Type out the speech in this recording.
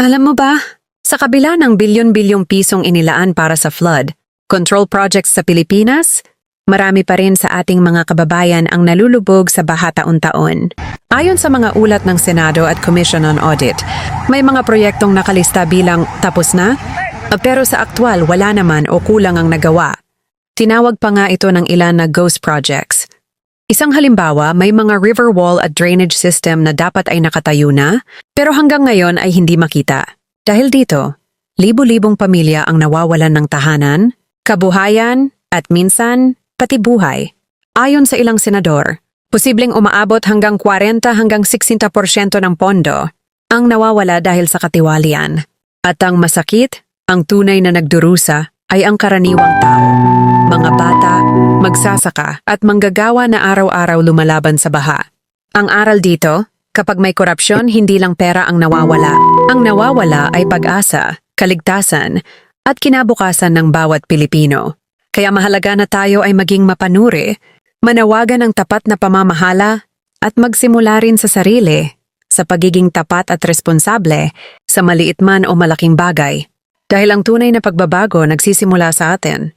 Alam mo ba, sa kabila ng bilyon-bilyong pisong inilaan para sa flood, control projects sa Pilipinas, marami pa rin sa ating mga kababayan ang nalulubog sa baha taon-taon. Ayon sa mga ulat ng Senado at Commission on Audit, may mga proyektong nakalista bilang tapos na, pero sa aktwal wala naman o kulang ang nagawa. Tinawag pa nga ito ng ilan na ghost projects. Isang halimbawa, may mga river wall at drainage system na dapat ay nakatayo na, pero hanggang ngayon ay hindi makita. Dahil dito, libu-libong pamilya ang nawawalan ng tahanan, kabuhayan, at minsan, pati buhay. Ayon sa ilang senador, posibleng umaabot hanggang 40 hanggang 60% ng pondo ang nawawala dahil sa katiwalian. At ang masakit, ang tunay na nagdurusa ay ang karaniwang tao. Mga bata, magsasaka at manggagawa na araw-araw lumalaban sa baha. Ang aral dito, kapag may korupsyon, hindi lang pera ang nawawala. Ang nawawala ay pag-asa, kaligtasan, at kinabukasan ng bawat Pilipino. Kaya mahalaga na tayo ay maging mapanuri, manawagan ng tapat na pamamahala, at magsimula rin sa sarili, sa pagiging tapat at responsable sa maliit man o malaking bagay. Dahil ang tunay na pagbabago nagsisimula sa atin.